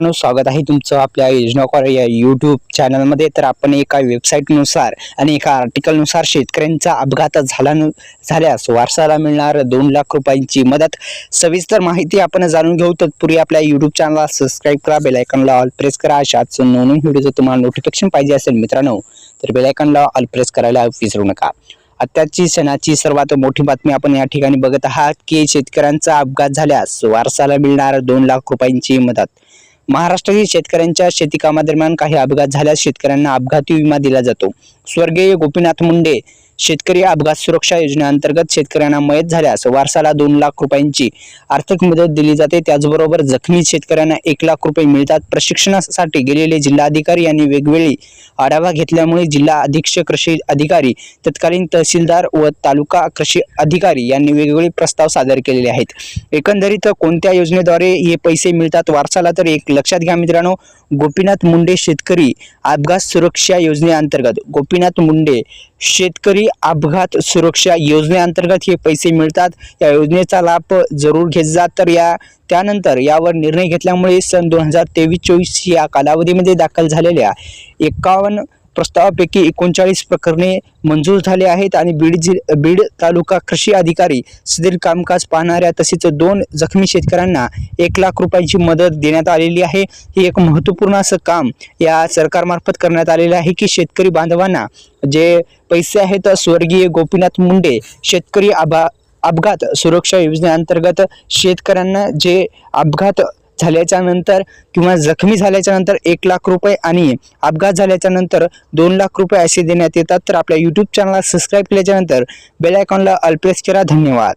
स्वागत आहे तुमचं आपल्या योजनाकार या यूट्यूब चॅनलमध्ये तर आपण एका वेबसाईटनुसार आणि एका आर्टिकलनुसार शेतकऱ्यांचा अपघात झाला झाल्यास वारसाला मिळणार दोन लाख रुपयांची मदत. सविस्तर माहिती आपण जाणून घेऊ. तत्पूर्वी आपल्या यूट्यूब चॅनलला सबस्क्राईब करा. बेलायकनला ऑल प्रेस करा. अशाच नवीन व्हिडिओचं तुम्हाला नोटिफिकेशन पाहिजे असेल मित्रांनो तर बेलायकनला ऑल प्रेस करायला विसरू नका. आत्ताची सणाची सर्वात मोठी बातमी आपण या ठिकाणी बघत आहात की शेतकऱ्यांचा अपघात झाल्यास वारसाला मिळणार दोन लाख रुपयांची मदत. महाराष्ट्रातील शेतकऱ्यांच्या शेतीकामादरम्यान काही अपघात झाल्यास शेतकऱ्यांना अपघाती विमा दिला जातो. स्वर्गीय गोपीनाथ मुंडे शेतकरी अपघात सुरक्षा योजनेअंतर्गत शेतकऱ्यांना मयत झाल्यास वारसाला दोन लाख रुपयांची आर्थिक मदत दिली जाते. त्याचबरोबर जखमी शेतकऱ्यांना एक लाख रुपये मिळतात. प्रशिक्षणासाठी गेलेले जिल्हाधिकारी यांनी वेगवेगळी आढावा घेतल्यामुळे जिल्हा अधीक्षक कृषी अधिकारी तत्कालीन तहसीलदार व तालुका कृषी अधिकारी यांनी वेगवेगळे प्रस्ताव सादर केलेले आहेत. एकंदरीत कोणत्या योजनेद्वारे हे पैसे मिळतात वारसाला तर एक लक्षात घ्या मित्रांनो गोपीनाथ मुंडे शेतकरी अपघात सुरक्षा योजनेअंतर्गत गोपीनाथ मुंडे शेतकरी अपघात सुरक्षा योजनेअंतर्गत हे पैसे मिळतात. या योजनेचा लाभ जरूर घेतला तर या त्यानंतर यावर निर्णय घेतल्यामुळे सन दोन हजार तेवीस चोवीस या कालावधीमध्ये दाखल झालेल्या एकावन्न प्रस्तावापैकी एकोणचाळीस प्रकरणे मंजूर झाले आहेत आणि बीड जि बीड तालुका कृषी अधिकारी सुधीर कामकाज पाहणाऱ्या तसेच दोन जखमी शेतकऱ्यांना एक लाख रुपयांची मदत देण्यात आलेली आहे. हे एक महत्त्वपूर्ण असं काम या सरकारमार्फत करण्यात आलेलं आहे की शेतकरी बांधवांना जे पैसे आहेत स्वर्गीय गोपीनाथ मुंडे शेतकरी आभा अपघात सुरक्षा योजनेअंतर्गत शेतकऱ्यांना जे अपघात झाल्याच्यानंतर किंवा जखमी झाल्याच्यानंतर एक लाख रुपये आणि अपघात झाल्याच्यानंतर दोन लाख रुपये असे देण्यात येतात. तर आपल्या यूट्यूब चॅनलला सबस्क्राईब केल्याच्यानंतर बेलायकॉनला बेल आयकॉनला करा. धन्यवाद.